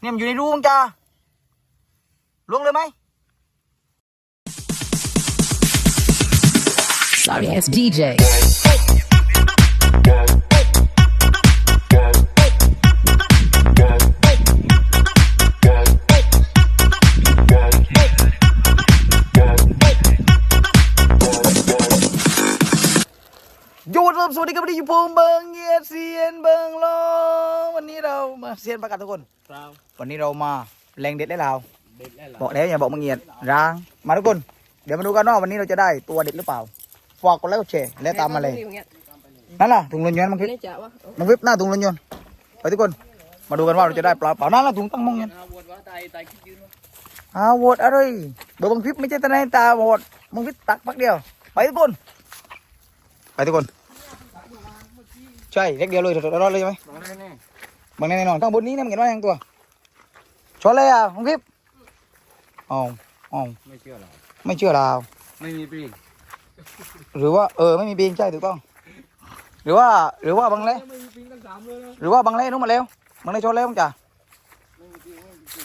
เนี่ยมันอยู่ในรูมึงจ้าล้วงเลยไหม Sorry it's DJ. สวัสดีครับวันนี้อยู่ผมเบิงเงียดเซียนเบิงลองวันนี้เรามาเซียนประกาศทุกคนเปล่าวันนี้เรามาแรงเด็ดได้เราเด็ดแล้วเหรอบอกแล้วอย่าบอกมึงเงียดร้างมาทุกคน เดี๋ยวมาดูกันว่าวันนี้เราจะได้ตัวเด็ดหรือเปล่าฝากกดไลค์กดแชร์และตามมาเลยนั่นล่ะถุงลนยนต์มันคือนี่จะวะมันวิบหน้าถุงลนยนต์ไปทุกคน มาดูกันว่าเราจะได้ปลาเปล่านั่นล่ะถุงตั้งมองเงินอาวนว่าตายตายคิดยืนวะอ้าวโหวตอะไรเบอร์บังฟิปไม่ใช่ตาในตาโหวตบังฟิปตักพักเดียว ไปทุกคน ไปทุกคน ใช่เล็กเดียวเลยรอดเลยใช่ไหมน้องแน่แน่บางแน่นอนข้างบนนี้นะมึงเห็นว่าอย่างตัวชนเลยอะบังฟิปอ๋ออ๋อไม่เชื่อหรอกไม่เชื่อเรา ไม่มีปีหรือว่าเออไม่มีบีงใช่ถูกต้อง หรือว่าหรือว่าบังเล่ไม่มีปีกันสามเลยนะหรือว่าบังเล่นู้นมาแล้วบังเล่ชนแล้วมั้งจ้ะไม่มีปีไม่มีปี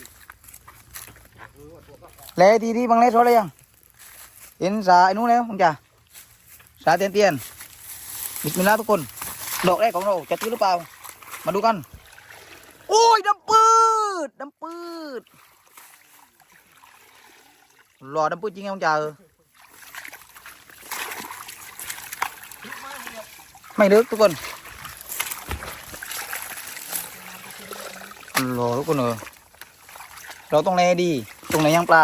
เล่ทีนี้บังเล่ชนเลยยังเห็นสาไอ้นู้นแล้วมั้งจ้ะสาเตียนเตียนบิสมิลลาห์ทุกคน ดอกแรกของเราจะตื้อหรือเปล่า มาดูกัน โอ้ยดำปืดดำปืดหล่อดำปืดจริงไงมั้งจ้ะเออไม่ลึกทุกคนหล่อทุกคนเออเราต้องแลดี ตรงไหนยังปลา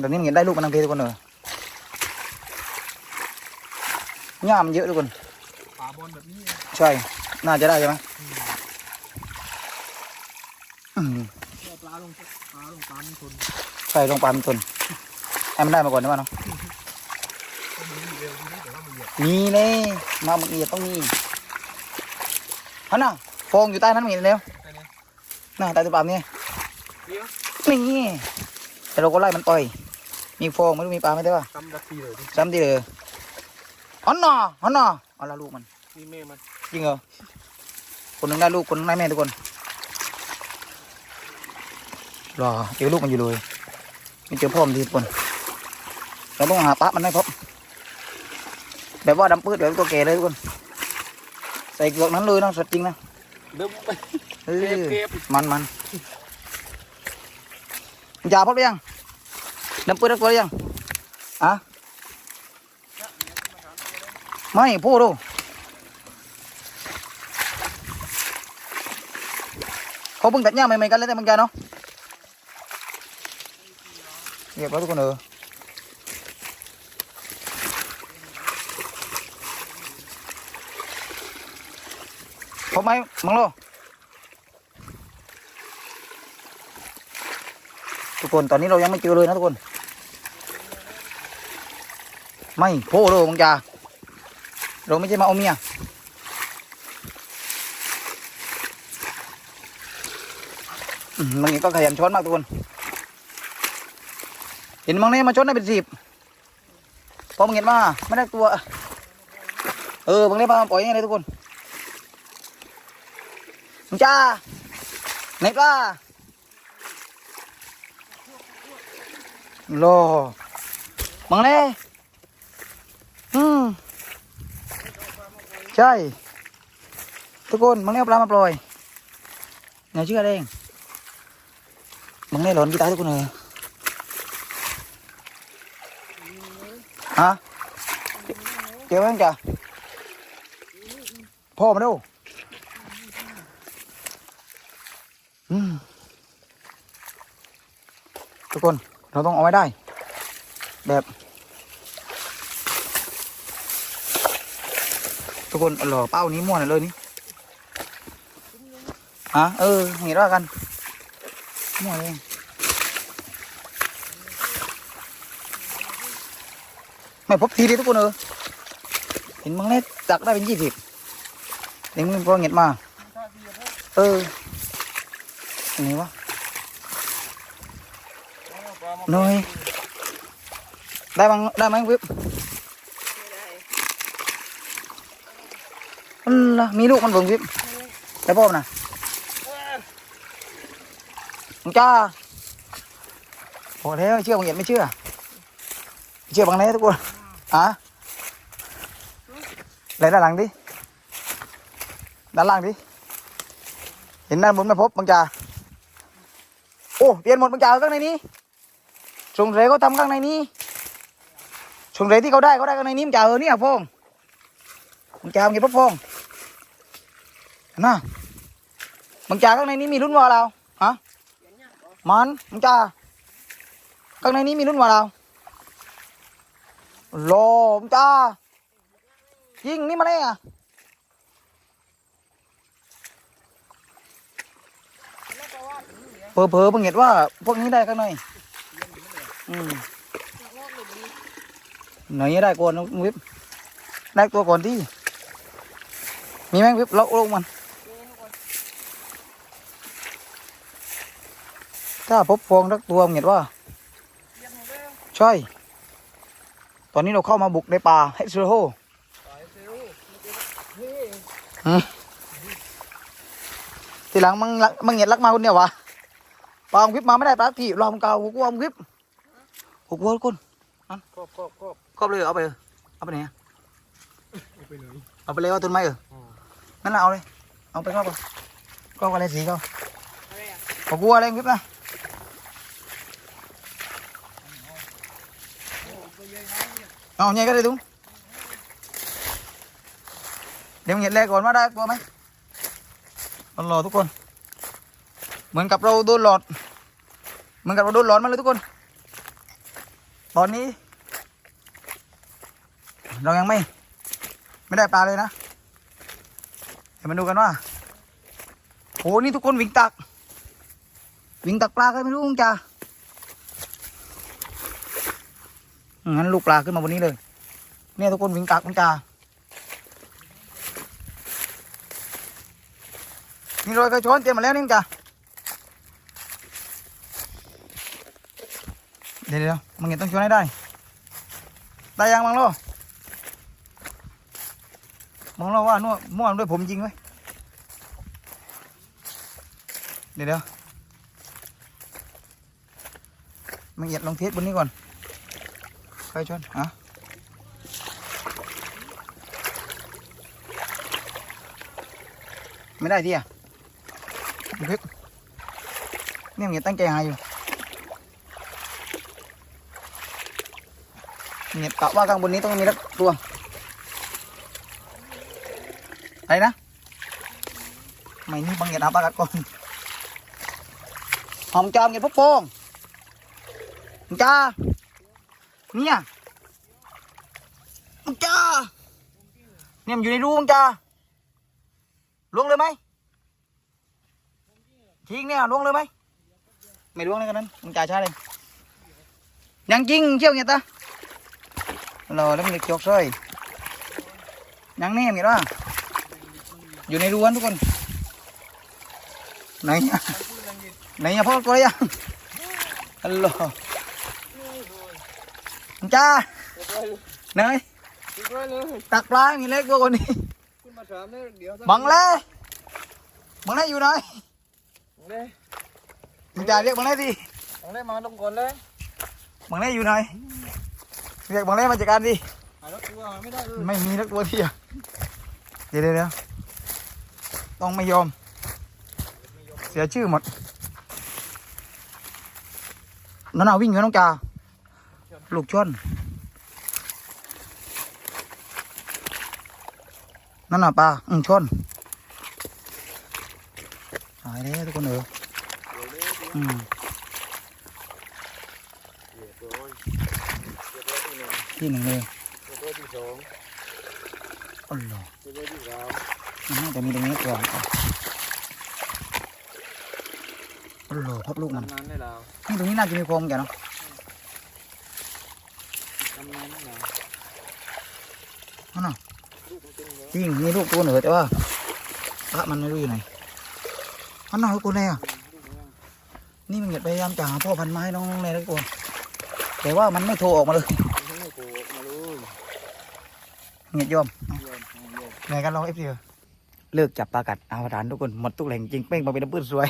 แต่นี่เห็นได้ลูกมันทังเพทุกคนเออ ย่ามนเยอะทุกคนป่าบอลแบบนี้ใช่น่าจะได้ใช่ไหมอืมเอาปลาลงปลาลงปลามันทนใช่ลงปลาเป็นตนให้มันได้มาก่อนได้ไหมเนาะเร็วนี่แต่ว่ามันเหยียบมีเลยมาบังเอียดต้องมีฮันน่ะฟองอยู่ใต้นั้นมีเร็วไปเนี่ยน่าใต้ตัวปลาเนี่ยเดี๋ยวนี่แต่เราก็ไล่มันปล่อย มีฟองไม่รู้มีปลาไหมได้ป่ะทำดักทีเลยดิซ้ำดีเลย ฮันน่ะฮันน่ะเอาละลูกมันนี่แม่มันจริงเหรอคนหนึงได้ลูกคนหนึงได้แม่ทุกคนรอเจอลูกมันอยู่เลยไม่เจอพ่อมันทีทุกคนเราต้องหาปะมันให้พบแบบว่าดำปื้ดแบบตัวแก่เลยทุกคน ใส่เกลือกนั้นเลยนะสดจริงนะเดิมไปเออเก็บเก็บมันมันจ่าพบหรือยังดำปื้ดได้ตัวหรือยังอะ ไม่พูดดูเขาเพิ่งตัดหญ้าใหม่ๆกันเลยแต่บางจาเนาะเรียบร้อยทุกคนเออพบไหมมังโลทุกคนตอนนี้เรายังไม่เจอเลยนะทุกคน ไม่โพโลบางจา เราไม่ใช่มาเอาเมียอืมบางทีก็ขยันช้อนมากทุกคน เห็นบางนี้มาช้อนได้เป็นสิบพอมึงเห็นมาไม่ได้ตัว เออบางนี้มาปล่อยยังไงทุกคนมึงจ้าไหนปลาโลบางนี้ ใช่ ทุกคนบางนี้เอาปลามาปล่อยอย่าเชื่อเองมึงได้หลอนกีตาร์ทุกคนเลยฮะเกี่ยวกันจ้ะพ่อมาดูทุกคนเราต้องเอาไว้ได้ แบบ ทุกคนเอาหล่อเป้านี้ม่วนหน่อยเลยนี่ฮะเออเห็นว่ากันมั่วเองไม่พบทีเดียวทุกคนเออเห็นมึงเนี่ยจักได้เป็นยี่สิบเด็กมึงพอเงียดมา เอออันนี้วะน้อยได้บ้างได้ไหมวิบอันละ มีลูกมันเบิ่งวิบไปได้พ่อมนะมึงจ้าโอ้แล้วเชื่อมึงเห็นไม่เชื่อ เชื่อบางไหนทุกคนอะไหนด้านหลังดิ ด้านล่างดิ เห็นด้านบนไม่พบบางจ่าโอ้เปลี่ยนหมดบางจ่าข้างในนี้สงสัยเขาทำข้างในนี้สงสัยที่เขาได้เขาได้ข้างในนี้บางจ่าเออเนี่ยพงบางจ่าเก็บพบพง นไหมบางจ่าข้างในนี้มีรุ่นวาเราฮะมันบางจ่าข้างในนี้มีรุ่นวาเราโลบางจ่ายิงนี่มาเนี่ยเพอเพอๆเพิ่งเห็นว่า พวกนี้ได้ข้างในอืมไหนได้ก่อนวิบได้ตัวก่อนที่มีไหมวิบเราลงมัน ถ้าพบฟองสักตัวเห็นว่าใช่ ตอนนี้เราเข้ามาบุกในป่าเฮดเซโฮทีหลังมึงรักมึงเห็นรักมาคนเดียววะปองวิบมาไม่ได้ปลาที่ลองเก่าหัวกวมวิบหัวกวมคนครอบครอบครอบครอบเลยเอาไปเอาไปไหนเอาไปเลยเอาไปเลยว่าต้นไม้เออนั่นแหละเอาเลยเอาไปครอบไปครอบอะไรสีเขาหัวกวมอะไรวิบนะ เอาใหญ่ก็ได้ตุ้งเดี๋ยวเห็นแรกก่อนว่าได้ตัวไหมเอารอทุกคน เหมือนกับเราโดนหลอด เหมือนกับเราโดนหลอนมาเลยทุกคน ตอนนี้ เรายังไม่ ไม่ได้ปลาเลยนะเดี๋ยวมาดูกันว่าโหนี่ทุกคนวิ่งตัก วิ่งตักปลากันไม่รู้มึงจ้า งั้นลูกปลาขึ้นมาบนนี้เลย เนี่ยทุกคนวิ่งตักมึงจ้านี่รอยกระชอนเตรียมมาแล้วนี่มึงจ้าเดี๋ยวเดี๋ยวมึงเห็นต้องชวนให้ได้ ได้ยังมังโลมังโลว่านู่นม่วนด้วยผมจริงไหมเดี๋ยวเดี๋ยวมึงเหยียดลองเทสบนนี้ก่อน ใครชนอะไม่ได้ที่อะดูคลิปนี่มึงเหยียตั้งใจหาอยู่เนี่ยกะว่าข้างบนนี้ต้องมีรักตัวอะไรนะไม่นี่บางอย่างอาปากก่อนหอมจอมเงี้ยพวกโป่งจ้า เนี่ยมึงจ้าเนี่ยมันอยู่ในรูมึงจ้าล้วงเลยไหมทิ้งเนี่ยล้วงเลยไหมไม่ล้วงเลยกันนั้นมึงจ่ายช้าเลยยังจริงเชี่ยวเงี้ยตารอแล้วมันจะจกซอยยังแน่เห็นว่าอยู่ในรั้วทุกคนไหนอะไหนอะพ่อตัวยังฮัลโหล จ้าเนยติดไว้เลยตักปลามีเล็กตัวคนนี้ขึ้นมาถามเนี่ยเดี๋ยวบังเล่บังเล่อยู่ไหนบังเล่มึงจ่าเรียกบังเล่สิบังเล่มาตรงก่อนเลยบังเล่อยู่ไหนเรียกบังเล่มาจัดการดิหารถตัวไม่ได้เลยไม่มีนักตัวที่อะเดี๋ยวเดี๋ยวเดี๋ยวต้องไม่ยอม เสียชื่อหมดนั่นน่ะวิ่งอยู่น้องจ่า ลูกชนนั่นน่ะปลาอืมชนหายแล้วทุกคนเอออืมเรียบร้อยเรียบร้อยที่หนึ่งที่หนึ่งเลยเรียบร้อยที่สองอ๋อเหรอเรียบร้อยที่สามน่าจะมีตรงนี้ก่อนอ๋อเหรอพับลูกมันทำนานได้แล้วนี่ตรงนี้น่าจะมีโครงแกเนาะทำ นั่นน่ะจริงมีลูกตัวเหนือแต่ว่าพระมันไม่รู้อยู่ไหนอันน่ะคือกูแน่อะลูกมันนี่มันพยายามจะหาพ่อพันไม้น้องๆเลยทุกคนแต่ว่ามันไม่โทรออกมาเลยยังไม่โผล่ออกมาเลยเงียบยอมยอมไหนกันลองเอฟซีเลิกจับปลากัดเอาทานทุกคนหมดทุกแหล่งจริงเป้งมาเป็นน้ำปื้นสวย